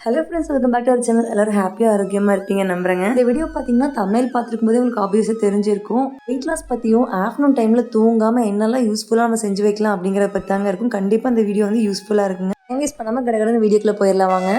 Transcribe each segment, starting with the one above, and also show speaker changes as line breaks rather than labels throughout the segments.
Hello friends welcome back to our channel எல்லாரும் ஹாப்பியாக ஆரோக்கியமாக இருப்பீங்க நம்புறேங்க. இந்த வீடியோ பார்த்தீங்கன்னா தமிழ் பார்த்துருக்கும் போதே உங்களுக்கு ஆப்வியஸாக தெரிஞ்சிருக்கும். வெயிட் லாஸ் பற்றியும் ஆஃப்டர்நூன் டைமில் தூங்காமல் என்னெல்லாம் யூஸ்ஃபுல்லாக நம்ம செஞ்சு வைக்கலாம் அப்படிங்கிறத பற்றி தாங்க இருக்கும். கண்டிப்பாக இந்த வீடியோ வந்து யூஸ்ஃபுல்லாக இருக்குங்க. யூஸ் பண்ணாமல் கடகடன்னு வீடியோக்குள்ளே போயிடலாம் வாங்க.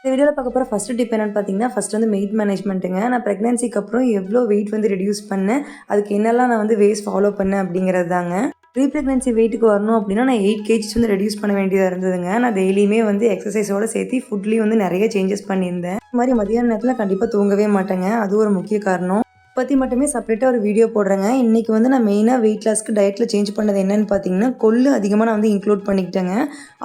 இந்த வீடியோவில் பார்க்க போகிற ஃபஸ்ட்டு டிப் என்னென்னு பார்த்தீங்கன்னா ஃபஸ்ட் வந்து வெயிட் மேனேஜ்மெண்ட்டுங்க நான் ப்ரெக்னன்சிக்கு அப்புறம் எவ்வளோ வெயிட் வந்து ரெடியூஸ் பண்ணேன் அதுக்கு என்னெல்லாம் நான் வந்து வேஸ் ஃபாலோ பண்ணேன் அப்படிங்கிறது தாங்க ப்ரீ ப்ரெக்னன்சி வெயிட்டுக்கு வரணும் அப்படின்னா நான் எயிட் கேஜிஸ் வந்து ரெடியூஸ் பண்ண வேண்டியதாக இருந்ததுங்க. நான் டெய்லியுமே வந்து எக்ஸசைஸோடு சேர்த்து ஃபுட்லேயும் வந்து நிறைய சேஞ்சஸ் பண்ணியிருந்தேன். இந்த மாதிரி மதியான நேரத்தில் கண்டிப்பாக தூங்கவே மாட்டேங்க. அது ஒரு முக்கிய காரணம். பற்றி மட்டுமே செப்பரேட்டாக ஒரு வீடியோ போடுறேங்க. இன்றைக்கி வந்து நான் மெயினாக வெயிட் லாஸ்க்கு டயட்டில் சேஞ்ச் பண்ணது என்னென்னு பார்த்தீங்கன்னா கொள்ளு அதிகமாக நான் வந்து இன்க்ளூட் பண்ணிக்கிட்டேங்க.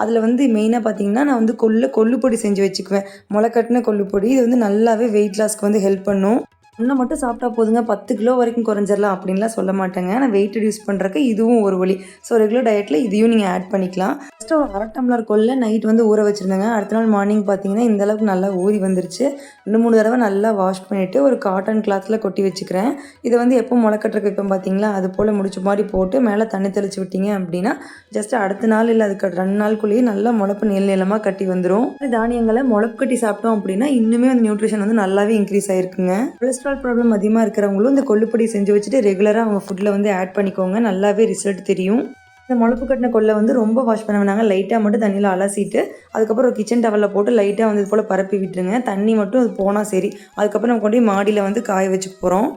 அதில் வந்து மெயினாக பார்த்தீங்கன்னா நான் வந்து கொள்ளு கொள்ளு பொடி செஞ்சு வச்சுக்குவேன். முளைக்கட்டின கொள்ளு பொடி இது வந்து நல்லாவே வெயிட் லாஸ்க்கு வந்து ஹெல்ப் பண்ணும். ஒன்றை மட்டும் சாப்பிட்டா போதுங்க. பத்து கிலோ வரைக்கும் குறைஞ்சிடலாம் அப்படின்லாம் சொல்ல மாட்டேங்க. ஆனால் வெயிட் ரெடியூஸ் பண்ணுறக்கு இதுவும் ஒரு வழி. ஸோ ரெகுலர் டயட்டில் இதையும் நீங்கள் ஆட் பண்ணிக்கலாம். ஃபஸ்ட்டு ஒரு அரை டம்ளர் கொல்ல நைட் வந்து ஊற வச்சுருந்தேங்க. அடுத்த நாள் மார்னிங் பார்த்தீங்கன்னா இந்த அளவுக்கு நல்லா ஊறி வந்துருச்சு. ரெண்டு மூணு தடவை நல்லா வாஷ் பண்ணிவிட்டு ஒரு காட்டன் கிளாத்தில் கொட்டி வச்சுக்கிறேன். இதை வந்து எப்போ முளைக்கட்டுறக்கு இப்போ பார்த்தீங்களா? அது போல் முடிச்ச மாதிரி போட்டு மேலே தண்ணி தெளிச்சு விட்டீங்க அப்படின்னா ஜஸ்ட் அடுத்த நாள் இல்லை அதுக்கு ரெண்டு நாளுக்குள்ளேயே நல்லா முளப்பு நீள் நீளமாக கட்டி வந்துடும் தானியங்களை முளப்பு கட்டி சாப்பிட்டோம் அப்படின்னா இன்னுமே அந்த நியூட்ரிஷன் வந்து நல்லாவே இன்க்ரீஸ் ஆயிருக்குங்க. கொலஸ்ட்ரால் ப்ராப்ளம் அதிகமாக இருக்கிறவங்களும் இந்த கொல்லுப்பொடி செஞ்சு வச்சுட்டு ரெகுலராக அவங்க ஃபுட்டில் வந்து ஆட் பண்ணிக்கோங்க. நல்லாவே ரிசல்ட் தெரியும். இந்த முளப்பு கட்டின கொல்லை வந்து ரொம்ப வாஷ் பண்ண வேணாங்க. லைட்டாக மட்டும் தண்ணியில் அலசிட்டு அதுக்கப்புறம் ஒரு கிச்சன் டவலில் போட்டு லைட்டாக வந்து இது போல் பரப்பி விட்டுருங்க. தண்ணி மட்டும் அது போனால் சரி. அதுக்கப்புறம் நம்ம கொண்டு போய் மாடியில் வந்து காய வச்சு போகிறோம்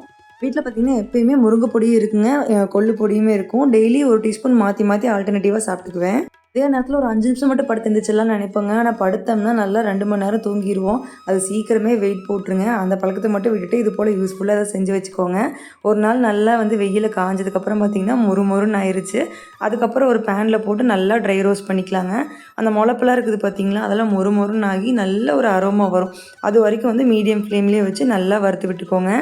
வீட்டில் பார்த்தீங்கன்னா எப்பயுமே முருங்கை பொடியும் இருக்குங்க. கொள்ளு பொடியுமே இருக்கும். டெய்லி ஒரு டீஸ்பூன் மாற்றி மாற்றி ஆல்டர்னேட்டிவாக சாப்பிட்டுக்குவேன். அதே நேரத்தில் ஒரு அஞ்சு நிமிஷம் மட்டும் படுத்து இருந்துச்சுலாம் நினைப்போங்க. ஆனால் படுத்தோம்னா நல்லா ரெண்டு மணி நேரம் தூங்கிடுவோம் அது சீக்கிரமே வெயிட் போட்டுருங்க. அந்த பழக்கத்தை மட்டும் விட்டுட்டு இது போல் யூஸ்ஃபுல்லாக அதை செஞ்சு வச்சுக்கோங்க. ஒரு நாள் நல்லா வந்து வெயில் காஞ்சதுக்கப்புறம் பார்த்தீங்கன்னா மொறு மொறுன்னு ஆயிடுச்சு அதுக்கப்புறம் ஒரு பேனில் போட்டு நல்லா ட்ரை ரோஸ்ட் பண்ணிக்கலாங்க. அந்த முளப்பெல்லாம் இருக்குது பார்த்தீங்களா அதெல்லாம் மொறு மொறுன்னு ஆகி நல்ல ஒரு அரோமா வரும். அது வரைக்கும் வந்து மீடியம் ஃப்ளேம்லேயே வச்சு நல்லா வறுத்து விட்டுக்கோங்க.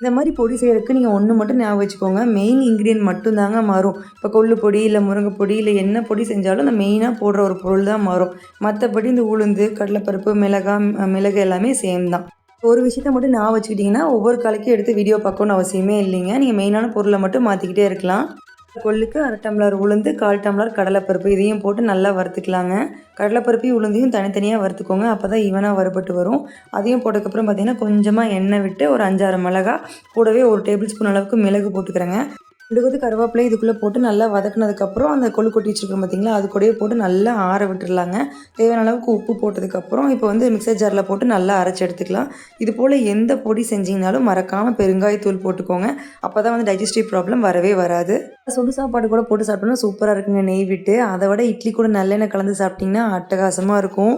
இந்த மாதிரி பொடி செய்கிறதுக்கு நீங்கள் ஒன்று மட்டும் ஞாபகம் வச்சுக்கோங்க. மெயின் இன்க்ரீடியன்ட் மட்டும்தாங்க மாறும். இப்போ கொள்ளு பொடி இல்லை முருங்கை பொடி இல்லை என்ன பொடி செஞ்சாலும் அந்த மெயினாக போடுற ஒரு பொருள் தான் மாறும். மற்றபடி இந்த உளுந்து கடலைப்பருப்பு மிளகா மிளகு எல்லாமே சேம் தான் ஒரு விஷயத்த மட்டும் ஞாபகம் வச்சுக்கிட்டிங்கன்னா ஒவ்வொரு காலைக்கும் எடுத்து வீடியோ பார்க்கணும்னு அவசியமே இல்லைங்க. நீங்கள் மெயினான பொருளை மட்டும் மாற்றிக்கிட்டே இருக்கலாம். கொள்ளுக்கு அரை டம்ளர் உளுந்து கால் டம்ளர் கடலைப்பருப்பு இதையும் போட்டு நல்லா வறுத்துக்கலாங்க. கடலைப்பருப்பையும் உளுந்தையும் தனித்தனியாக வறுத்துக்கோங்க. அப்போ தான் ஈவனாக வறுபட்டு வரும். அதையும் போட்டதுக்கப்புறம் பார்த்தீங்கன்னா கொஞ்சமாக எண்ணெய் விட்டு ஒரு அஞ்சாறு மிளகா கூடவே ஒரு டேபிள் ஸ்பூன் அளவுக்கு மிளகு போட்டுக்கிறேங்க. ரெண்டு கொத்து கருவேப்பிலை இதுக்குள்ளே போட்டு நல்லா வதக்குனதுக்கப்புறம் அந்த கொழு கொட்டி வச்சுருக்கோம் பார்த்தீங்களா அது கூடயே போட்டு நல்லா ஆற விட்டுறலாங்க. தேவையான அளவுக்கு உப்பு போட்டதுக்கப்புறம் இப்போ வந்து மிக்சர் ஜாரில் போட்டு நல்லா அரைச்சி எடுத்துக்கலாம். இது போல் எந்த பொடி செஞ்சீங்கனாலும் மறக்காமல் பெருங்காயத்தூள் போட்டுக்கோங்க. அப்போ தான் வந்து டைஜஸ்டிவ் ப்ராப்ளம் வரவே வராது. சுடு சாப்பாடு கூட போட்டு சாப்பிட்டோம்னா சூப்பராக இருக்குங்க நெய் விட்டு. அதை விட இட்லி கூட நல்லெண்ணெய் கலந்து சாப்பிட்டிங்கன்னா அட்டகாசமாக இருக்கும்.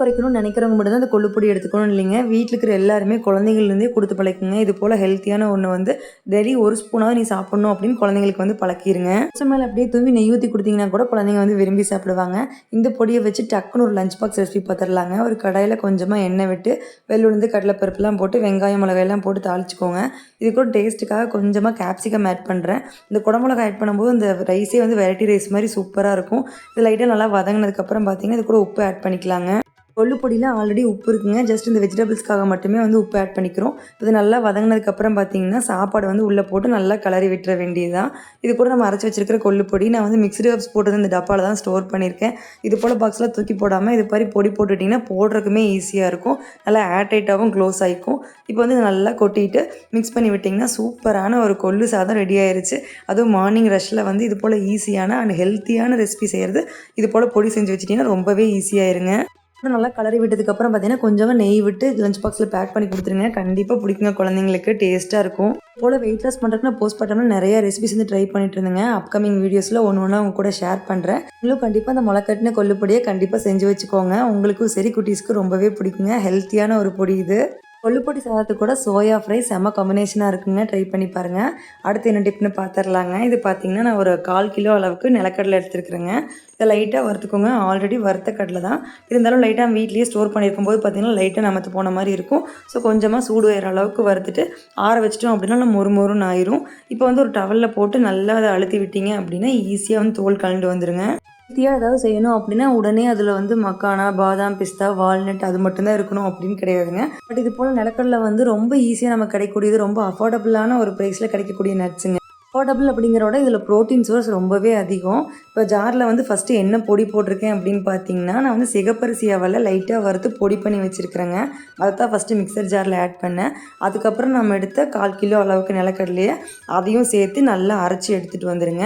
குறைக்கணும்னு நினைக்கிறவங்க மட்டும் தான் அந்த கொள்ளுப்பொடி எடுத்துக்கணும் இல்லைங்க. வீட்டில் இருக்கிற எல்லாருமே குழந்தைங்கள்லேருந்தே கொடுத்து பழக்குங்க. இது போல் ஹெல்த்தியான ஒன்று வந்து டெய்லி ஒரு ஸ்பூனாவது நீ சாப்பிடணும் அப்படின்னு குழந்தைங்களுக்கு வந்து பழக்கிடுங்க கொஞ்சம் மேலே அப்படியே தூவி நெய் ஊற்றி கொடுத்தீங்கன்னா கூட குழந்தைங்க வந்து விரும்பி சாப்பிடுவாங்க. இந்த பொடியை வச்சு டக்குன்னு ஒரு லஞ்ச் பாக்ஸ் ரெசிபி பார்த்துடலாங்க ஒரு கடாயில் கொஞ்சமாக எண்ணெய் விட்டு வெள்ளுளுந்து கடலைப்பருப்புலாம் போட்டு வெங்காயம் மிளகாயெல்லாம் போட்டு தாளிச்சுக்கோங்க. இது கூட டேஸ்ட்டுக்காக கொஞ்சமாக கேப்சிகம் ஆட் பண்ணுறேன் இந்த குடமிளகா ஆட் பண்ணும்போது இந்த ரைஸே வந்து வெரைட்டி ரைஸ் மாதிரி சூப்பராக இருக்கும். இது லைட்டாக நல்லா வதங்கினதுக்கப்புறம் பார்த்தீங்கன்னா இது கூட உப்பு ஆட் பண்ணிக்கலாங்க. கொள்ளுப்பொடியில் ஆல்ரெடி உப்பு இருக்குங்க. ஜஸ்ட் இந்த வெஜிடபிள்ஸ்க்காக மட்டுமே வந்து உப்பு ஆட் பண்ணிக்கிறோம். இது நல்லா வதங்கினதுக்கப்புறம் பார்த்தீங்கன்னா சாப்பாடு வந்து உள்ளே போட்டு நல்லா கிளறி விட்டுற வேண்டியதுதான். இது கூட நம்ம அரைச்சி வச்சிருக்கிற கொள்ளுப்பொடி நான் வந்து மிக்சடு ஹர்ப்ஸ் போட்டது இந்த டப்பாவில் தான் ஸ்டோர் பண்ணியிருக்கேன். இது போல் பாக்ஸில் தூக்கி போடாமல் இது மாதிரி பொடி போட்டுட்டிங்கன்னா போடுறதுக்குமே ஈஸியாக இருக்கும். நல்லா ஏர்டைட்டாகவும் க்ளோஸ் ஆகிக்கும் இப்போ வந்து நல்லா கொட்டிட்டு மிக்ஸ் பண்ணி விட்டிங்கன்னா சூப்பரான ஒரு கொள்ளு சாதம் ரெடி ஆயிருச்சு. அதுவும் மார்னிங் ரஷ்ஷில் வந்து இது போல் ஈஸியான அண்ட் ஹெல்த்தியான ரெசிபி செய்கிறது இது போல் பொடி செஞ்சு வச்சிட்டிங்கன்னா ரொம்பவே ஈஸியாயிருங்க அப்புறம் நல்லா கலரி விட்டதுக்கப்புறம் பார்த்தீங்கன்னா கொஞ்சமாக நெய் விட்டு லஞ்ச் பாக்ஸில் பேக் பண்ணி கொடுத்துருங்க. கண்டிப்பாக பிடிக்குங்க குழந்தைங்களுக்கு டேஸ்ட்டாக இருக்கும். போல் வெயிட் லாஸ் பண்ணுறதுக்கு நான் போஸ்ட் பண்ணோம்னா நிறைய ரெசிபிஸ் வந்து ட்ரை பண்ணிட்டு இருந்தேங்க. அப்கமிங் வீடியோஸில் ஒன்று ஒன்றா உங்க கூட ஷேர் பண்ணுறேன் நீங்களும் கண்டிப்பாக அந்த முளைக்கட்டின கொல்லுப்பொடியை கண்டிப்பாக செஞ்சு வச்சுக்கோங்க. உங்களுக்கும் சரி குட்டீஸ்க்கு ரொம்பவே பிடிக்குங்க. ஹெல்த்தியான ஒரு பொடி இது. கொள்ளுப்பொடி சாதத்துக்கு கூட சோயா ஃப்ரை செம்ம காம்பினேஷனாக இருக்குங்க. ட்ரை பண்ணி பாருங்கள் அடுத்து என்ன டிப்னு பார்த்துடலாங்க இது பார்த்தீங்கன்னா நான் ஒரு கால் கிலோ அளவுக்கு நிலக்கடலை எடுத்துருக்குறேங்க. இதை லைட்டாக வறுத்துக்கோங்க. ஆல்ரெடி வறுத்த கடலை தான். இருந்தாலும் லைட்டாக வீட்லேயே ஸ்டோர் பண்ணியிருக்கும் போது பார்த்தீங்கன்னா லைட்டாக நமத்து போன மாதிரி இருக்கும். ஸோ கொஞ்சமாக சூடு வயிற அளவுக்கு வறுத்துட்டு ஆற வச்சிட்டோம் அப்படின்னா நல்லா மொறு மொறுன்னு ஆயிரும். இப்போ வந்து ஒரு டவலில் போட்டு நல்லா அதை அழுத்தி விட்டீங்க அப்படின்னா ஈஸியாக வந்து தோல் கலண்டு வந்துடுங்க ஹெல்த்தியாக ஏதாவது செய்யணும் அப்படின்னா உடனே அதில் வந்து மக்கானா பாதாம் பிஸ்தா வால்நட் அது மட்டும்தான் இருக்கணும் அப்படின்னு கிடையாதுங்க. பட் இது போல் நிலக்கடலை வந்து ரொம்ப ஈஸியாக நமக்கு கிடைக்கக்கூடியது ரொம்ப அஃபோர்டபுளான ஒரு ப்ரைஸில் கிடைக்கக்கூடிய நட்ஸுங்க அஃபோர்டபுள் அப்படிங்கிறோட இதில் ப்ரோட்டீன் சோர்ஸ் ரொம்பவே அதிகம். இப்போ ஜாரில் வந்து ஃபஸ்ட்டு என்ன பொடி போட்டிருக்கேன் அப்படின்னு பார்த்தீங்கன்னா நான் வந்து சிகப்பரிசி அவலை லைட்டாக வறுத்து பொடி பண்ணி வச்சுருக்கிறேங்க. அதை தான் ஃபஸ்ட்டு மிக்சர் ஜாரில் ஆட் பண்ணேன். அதுக்கப்புறம் நம்ம எடுத்த கால் கிலோ அளவுக்கு நிலக்கடலையை அதையும் சேர்த்து நல்லா அரைச்சி எடுத்துகிட்டு வந்துடுங்க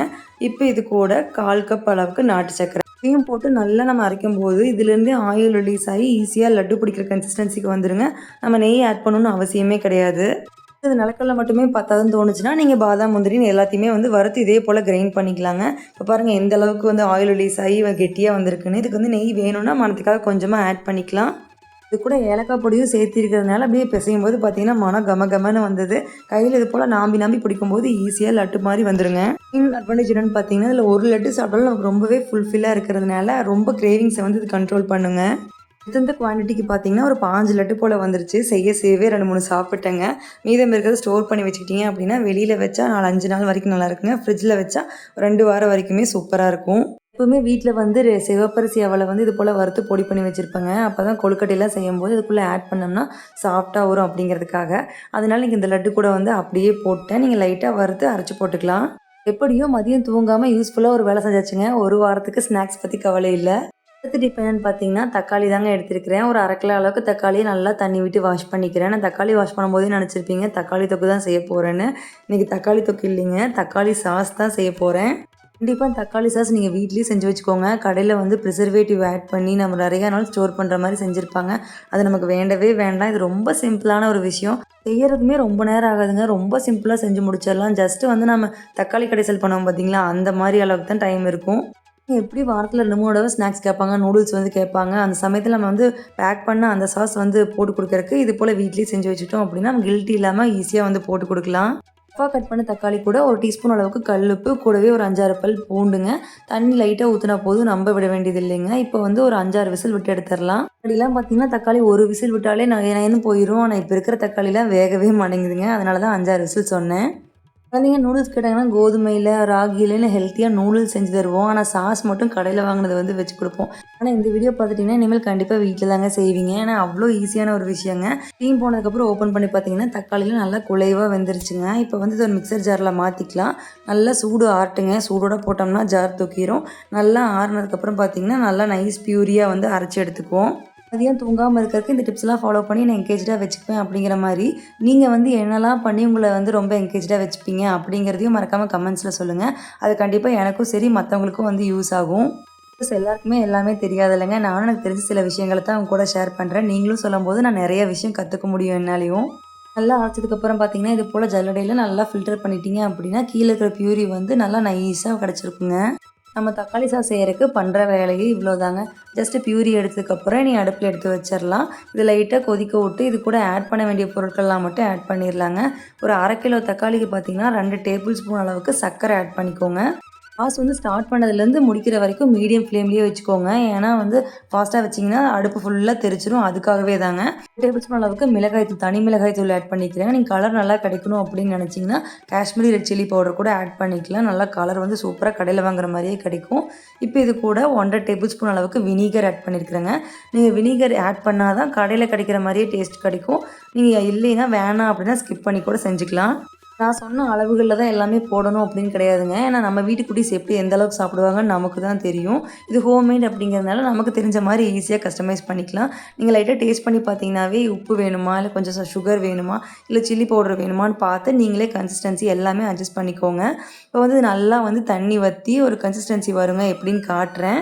இப்போ இது கூட கால் கப் அளவுக்கு நாட்டு சக்கரை. இதையும் போட்டு நல்லா நம்ம அரைக்கும் போது இதுலேருந்தே ஆயில் ரிலீஸ் ஆகி ஈஸியாக லட்டு பிடிக்கிற கன்சிஸ்டன்சிக்கு வந்துடுங்க நம்ம நெய் ஆட் பண்ணணும்னு அவசியமே கிடையாது. இது நிலக்கடலை மட்டுமே பத்தாதுன்னு தோணுச்சுன்னா நீங்கள் பாதாம் முந்திரின்னு எல்லாத்தையுமே வந்து வறுத்து இதே போல் கிரைண்ட் பண்ணிக்கலாங்க. இப்போ பாருங்கள் எந்த அளவுக்கு வந்து ஆயில் ரிலீஸ் ஆகி கெட்டியாக வந்திருக்குன்னு. இதுக்கு வந்து நெய் வேணும்னா மனத்துக்காக கொஞ்சமாக ஆட் பண்ணிக்கலாம். இது கூட ஏலக்காய் பொடியும் சேர்த்திருக்கிறதுனால அப்படியே பிசையும் போது பார்த்தீங்கன்னா மனம் கம கமன்னு வந்தது. கையில் இது போல் நாம்பி நாம்பி பிடிக்கும்போது ஈஸியாக லட்டு மாதிரி வந்துடுங்க இன்னும் அட்வான்டேஜ் என்னென்னு பார்த்தீங்கன்னா இதில் ஒரு லட்டு சாப்பிட்டாலும் நமக்கு ரொம்பவே ஃபுல்ஃபில்லாக இருக்கிறதுனால ரொம்ப கிரேவிங்ஸை வந்து இது கண்ட்ரோல் பண்ணுங்கள் இது இந்த குவான்டிட்டிக்கு பார்த்தீங்கன்னா ஒரு பாஞ்சு லட்டு போல் வந்துருச்சு. செய்ய செய்யவே ரெண்டு மூணு சாப்பிட்டேங்க. மீதம் இருக்கிறத ஸ்டோர் பண்ணி வச்சுக்கிட்டீங்க அப்படின்னா வெளியில் வச்சா நாலு அஞ்சு நாள் வரைக்கும் நல்லா இருக்குங்க. ஃப்ரிட்ஜில் வச்சா ரெண்டு வாரம் வரைக்குமே சூப்பராக இருக்கும். எப்பவுமே வீட்டில் வந்து சிவப்பரிசி அவளை வந்து இது போல் வறுத்து பொடி பண்ணி வச்சுருப்பாங்க. அப்போ தான் கொழுக்கட்டையெல்லாம் செய்யும்போது இதுக்குள்ளே ஆட் பண்ணோம்னா சாஃப்டாக வரும் அப்படிங்கிறதுக்காக. அதனால நீங்கள் இந்த லட்டு கூட வந்து அப்படியே போட்டேன். நீங்கள் லைட்டாக வறுத்து அரைச்சி போட்டுக்கலாம். எப்படியோ மதியம் தூங்காமல் யூஸ்ஃபுல்லாக ஒரு வேலை செஞ்சாச்சுங்க. ஒரு வாரத்துக்கு ஸ்நாக்ஸ் பற்றி கவலை இல்லை. அடுத்து டிப் என்னன்னு பார்த்தீங்கன்னா தக்காளி தாங்க எடுத்திருக்கிறேன். ஒரு அரை கிலோ அளவுக்கு தக்காளியை நல்லா தண்ணி விட்டு வாஷ் பண்ணிக்கிறேன். நான் தக்காளி வாஷ் பண்ணும்போதே நினச்சிருப்பீங்க தக்காளி தொக்கு தான் செய்ய போகிறேன்னு இன்றைக்கி தக்காளி தொக்கு இல்லைங்க தக்காளி சாஸ் தான் செய்ய போகிறேன் கண்டிப்பாக தக்காளி சாஸ் நீங்கள் வீட்லேயும் செஞ்சு வச்சுக்கோங்க. கடையில் வந்து ப்ரிசர்வேட்டிவ் ஆட் பண்ணி நம்ம நிறைய நாள் ஸ்டோர் பண்ணுற மாதிரி செஞ்சுருப்பாங்க. அது நமக்கு வேண்டவே வேண்டாம். இது ரொம்ப சிம்பிளான ஒரு விஷயம். செய்யறதுமே ரொம்ப நேரம் ஆகாதுங்க. ரொம்ப சிம்பிளாக செஞ்சு முடிச்சிடலாம். ஜஸ்ட்டு வந்து நம்ம தக்காளி கடைசல் பண்ணுவோம் பார்த்தீங்களா? அந்த மாதிரி அளவுக்கு தான் டைம் இருக்கும். எப்படி வாரத்தில் ரெண்டு மூணு தடவை ஸ்நாக்ஸ் கேட்பாங்க நூடுல்ஸ் வந்து கேட்பாங்க. அந்த சமயத்தில் நம்ம வந்து பேக் பண்ண அந்த சாஸ் வந்து போட்டு கொடுக்கறக்கு இது போல் வீட்லேயே செஞ்சு வச்சுட்டோம் அப்படின்னா நம்ம கில்ட்டி இல்லாமல் ஈஸியாக வந்து போட்டு கொடுக்கலாம். ரஃபாக கட் பண்ண தக்காளி கூட ஒரு டீஸ்பூன் அளவுக்கு கல்லுப்பு கூடவே ஒரு அஞ்சாறு பல் பூண்டுங்க. தண்ணி லைட்டாக ஊற்றினா போதும் நம்ப விட வேண்டியது இல்லைங்க. இப்போ வந்து ஒரு அஞ்சாறு விசில் விட்டு எடுத்துடலாம். அப்படிலாம் பார்த்தீங்கன்னா தக்காளி ஒரு விசில் விட்டாலே நான் போயிடும் ஆனால் இப்போ இருக்கிற தக்காளிலாம் வேகவே மாட்டேங்குதுங்க. அதனால தான் அஞ்சாறு விசில் சொன்னேன். குழந்தைங்க நூடுல்ஸ் கேட்டாங்கன்னா கோதுமையில் ராகிலன்னு ஹெல்த்தியாக நூடுல்ஸ் செஞ்சு தருவோம். ஆனால் சாஸ் மட்டும் கடையில் வாங்கினது வந்து வச்சு கொடுப்போம். ஆனால் இந்த வீடியோ பார்த்துட்டிங்கன்னா இனிமேல் கண்டிப்பாக வீட்டில் தாங்க செய்வீங்க. ஏன்னா அவ்வளோ ஈஸியான ஒரு விஷயங்க. டீம் போனதுக்கப்புறம் ஓப்பன் பண்ணி பார்த்தீங்கன்னா தக்காளியில் நல்லா குலைவாக வெந்துருச்சுங்க. இப்போ வந்து ஒரு மிக்சர் ஜாரில் மாற்றிக்கலாம் நல்லா சூடு ஆட்டுங்க சூடோட போட்டோம்னா ஜார் தூக்கிடும் நல்லா ஆறுனதுக்கப்புறம் பார்த்தீங்கன்னா நல்லா நைஸ் பியூரியாக வந்து அரைச்சி எடுத்துக்குவோம். மதியம் தூங்காமல் இருக்கிறதுக்கு இந்த டிப்ஸ்லாம் ஃபாலோ பண்ணி நான் என்கேஜாக வச்சுப்பேன் அப்படிங்கிற மாதிரி நீங்கள் வந்து என்னெல்லாம் பண்ணி உங்களை வந்து ரொம்ப என்கேஜாக வச்சுப்பீங்க அப்படிங்கிறதையும் மறக்காமல் கமெண்ட்ஸில் சொல்லுங்கள் அது கண்டிப்பாக எனக்கும் சரி மற்றவங்களுக்கும் வந்து யூஸ் ஆகும். ப்ளஸ் எல்லாருக்குமே எல்லாமே தெரியாது இல்லைங்க நானும் எனக்கு தெரிஞ்ச சில விஷயங்களை தான் அவங்க கூட ஷேர் பண்ணுறேன் நீங்களும் சொல்லும்போது நான் நிறைய விஷயம் கற்றுக்க முடியும் என்னாலையும். நல்லா அரைச்சதுக்கப்புறம் பார்த்தீங்கன்னா இது போல் ஜல்லடையில் நல்லா ஃபில்டர் பண்ணிட்டீங்க அப்படின்னா கீழே இருக்கிற பியூரி வந்து நல்லா நைஸாக கிடச்சிருக்குங்க. நம்ம தக்காளி சாஸ் செய்யறதுக்கு பண்ணுற வேலையே இவ்வளோதாங்க ஜஸ்ட்டு பியூரி எடுத்ததுக்கப்புறம் நீ அடுப்பில் எடுத்து வச்சிடலாம் இது லைட்டாக கொதிக்க விட்டு இது கூட ஆட் பண்ண வேண்டிய பொருட்கள்லாம் மட்டும் ஆட் பண்ணிடலாங்க ஒரு அரை கிலோ தக்காளிக்கு பார்த்தீங்கன்னா ரெண்டு டேபிள் ஸ்பூன் அளவுக்கு சர்க்கரை ஆட் பண்ணிக்கோங்க. சாஸ் வந்து ஸ்டார்ட் பண்ணதுலேருந்து முடிக்கிற வரைக்கும் மீடியம் ஃப்ளேம்லேயே வச்சுக்கோங்க. ஏன்னா வந்து ஃபாஸ்ட்டாக வச்சிங்கன்னா அடுப்பு ஃபுல்லாக தெரிச்சிரும். அதுக்காகவே தாங்க. டேபிள் ஸ்பூன் அளவுக்கு மிளகாய் தூள் தனி மிளகாய் தூள் ஆட் பண்ணிக்கிறேன் நீங்கள் கலர் நல்லா கிடைக்கணும் அப்படின்னு நினச்சிங்கன்னா காஷ்மீரி ரெட் சில்லி பவுடர் கூட ஆட் பண்ணிக்கலாம். நல்லா கலர் வந்து சூப்பராக கடையில் வாங்குற மாதிரியே கிடைக்கும். இப்போ இது கூட ஒன்றரை டேபிள் ஸ்பூன் அளவுக்கு வினிகர் ஆட் பண்ணியிருக்கிறேங்க நீங்கள் வினிகர் ஆட் பண்ணால் தான் கடையில் கிடைக்கிற மாதிரியே டேஸ்ட் கிடைக்கும். நீங்கள் இல்லைன்னா வேணாம் அப்படின்னா ஸ்கிப் பண்ணி கூட செஞ்சுக்கலாம். நான் சொன்ன அளவுகளில் தான் எல்லாமே போடணும் அப்படின்னு கிடையாதுங்க. ஏன்னா நம்ம வீட்டு குட்டீஸ் எப்படி எந்த அளவுக்கு சாப்பிடுவாங்கன்னு நமக்கு தான் தெரியும். இது ஹோம்மேட் அப்படிங்கிறதுனால நமக்கு தெரிஞ்ச மாதிரி ஈஸியாக கஸ்டமைஸ் பண்ணிக்கலாம். நீங்கள் லைட்டாக டேஸ்ட் பண்ணி பார்த்தீங்கன்னாவே உப்பு வேணுமா? இல்லை கொஞ்சம் சுகர் வேணுமா? இல்லை சில்லி பவுடர் வேணுமான்னு பார்த்து நீங்களே கன்சிஸ்டன்சி எல்லாமே அட்ஜஸ்ட் பண்ணிக்கோங்க. இப்போ வந்து நல்லா வந்து தண்ணி வற்றி ஒரு கன்சிஸ்டன்சி வருங்க எப்படின்னு காட்டுறேன்.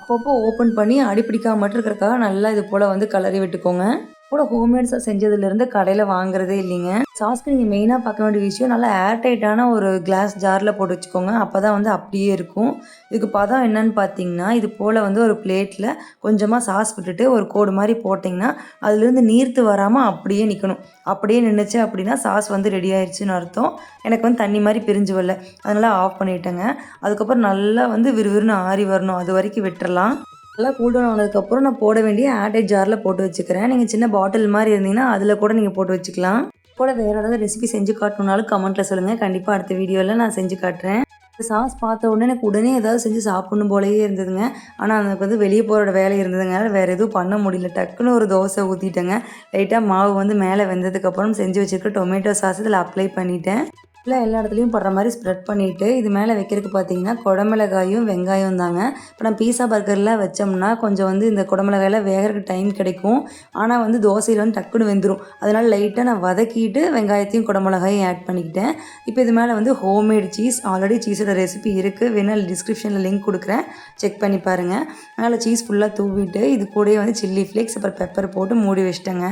அப்பப்போ ஓப்பன் பண்ணி அடிப்பிடிக்காம மட்டும் இருக்கிறக்காக நல்லா இது போல் வந்து கலரி விட்டுக்கோங்க. கூட ஹோம்மேட்ஸாக செஞ்சதுலேருந்து கடையில் வாங்குறதே இல்லைங்க. சாஸ்க்கு நீங்கள் மெயினாக பார்க்க வேண்டிய விஷயம் நல்லா ஏர்டைட்டான ஒரு கிளாஸ் ஜாரில் போட்டு வச்சுக்கோங்க. அப்போ தான் வந்து அப்படியே இருக்கும். இதுக்கு பதம் என்னன்னு பார்த்தீங்கன்னா இது போல் வந்து ஒரு பிளேட்டில் கொஞ்சமாக சாஸ் விட்டுட்டு ஒரு கோடு மாதிரி போட்டிங்கன்னா அதுலேருந்து நீர்த்து வராமல் அப்படியே நிற்கணும் அப்படியே நின்றுச்சு அப்படின்னா சாஸ் வந்து ரெடி ஆயிடுச்சுன்னு அர்த்தம். எனக்கு வந்து தண்ணி மாதிரி பிரிஞ்சு வரல. அதனால் ஆஃப் பண்ணிட்டேங்க. அதுக்கப்புறம் நல்லா வந்து விறுவிறுன்னு ஆறி வரணும். அது வரைக்கும் விட்டுறலாம். நல்லா கூல் டவுன் ஆனதுக்கப்புறம் நான் போட வேண்டிய ஆட்டை ஜாரில் போட்டு வச்சுக்கிறேன். நீங்கள் சின்ன பாட்டில் மாதிரி இருந்தீங்கன்னா அதில் கூட நீங்கள் போட்டு வச்சுக்கலாம். கூட வேறு ஏதாவது ரெசிபி செஞ்சு காட்டணுனாலும் கமெண்ட்டில் சொல்லுங்கள் கண்டிப்பாக அடுத்த வீடியோவில் நான் செஞ்சு காட்டுறேன். இந்த சாஸ் பார்த்த உடனே எனக்கு உடனே ஏதாவது செஞ்சு சாப்பிடணும் போலயே இருந்ததுங்க. ஆனால் எனக்கு வந்து வெளியே போகிற வேலை இருந்ததுனால வேறு எதுவும் பண்ண முடியல. டக்குன்னு ஒரு தோசை ஊற்றிட்டேங்க லைட்டாக மாவு வந்து மேலே வெந்ததுக்கப்புறம் செஞ்சு வச்சுருக்க டொமேட்டோ சாஸ் இதில் அப்ளை பண்ணிட்டேன். ஃபுல்லாக எல்லா இடத்துலையும் படுற மாதிரி ஸ்ப்ரெட் பண்ணிவிட்டு இது மேலே வைக்கிறதுக்கு பார்த்தீங்கன்னா குடமிளகாயும் வெங்காயம் தாங்க. இப்போ நம்ம பீஸா பர்கர்லாம் வச்சோம்னா கொஞ்சம் வந்து இந்த குடமிளகாயெல்லாம் வேகிறதுக்கு டைம் கிடைக்கும். ஆனால் வந்து தோசையில் வந்து டக்குன்னு வெந்துடும் அதனால் லைட்டாக நான் வதக்கிட்டு வெங்காயத்தையும் குடமிளகாயும் ஆட் பண்ணிக்கிட்டேன். இப்போ இது மேலே வந்து ஹோம்மேட் சீஸ் ஆல்ரெடி சீஸோட ரெசிபி இருக்குது வேணால் டிஸ்கிரிப்ஷனில் லிங்க் கொடுக்குறேன். செக் பண்ணி பாருங்கள் அதனால் சீஸ் ஃபுல்லாக தூவிட்டு இது கூடயே வந்து சில்லி ஃப்ளேக்ஸ் அப்புறம் பெப்பர் போட்டு மூடி வச்சிட்டேங்க.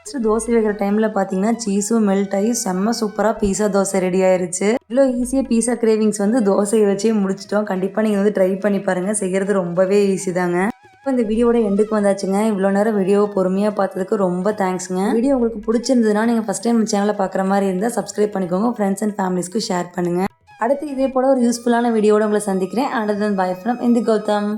ஃபஸ்ட்டு தோசை வைக்கிற டைமில் பார்த்தீங்கன்னா சீஸும் மெல்ட் ஆகி செம்ம சூப்பராக பீஸா தோசை ரெடி ஆயிருச்சு. இவ்வளோ ஈஸியாக பீஸா கிரேவிங்ஸ் வந்து தோசையை வச்சே முடிச்சிட்டோம். கண்டிப்பாக நீங்கள் வந்து ட்ரை பண்ணி பாருங்கள் செய்கிறது ரொம்பவே ஈஸி தாங்க. இப்போ இந்த வீடியோட எண்டுக்கு வந்தாச்சுங்க. இவ்வளோ நேரம் வீடியோவை பொறுமையாக பார்த்ததுக்கு ரொம்ப தேங்க்ஸுங்க வீடியோ உங்களுக்கு பிடிச்சிருந்ததுன்னா நீங்கள் ஃபஸ்ட் டைம் சேனலை பார்க்குற மாதிரி இருந்தால் சப்ஸ்கிரைப் பண்ணிக்கோங்க. ஃப்ரெண்ட்ஸ் அண்ட் ஃபேமிலிஸ்க்கு ஷேர் பண்ணுங்கள் அடுத்து இதே போல் ஒரு யூஸ்ஃபுல்லான வீடியோட உங்களை சந்திக்கிறேன். அண்டர் தன் பாய் ஃப்ரம் இந்து கௌதம்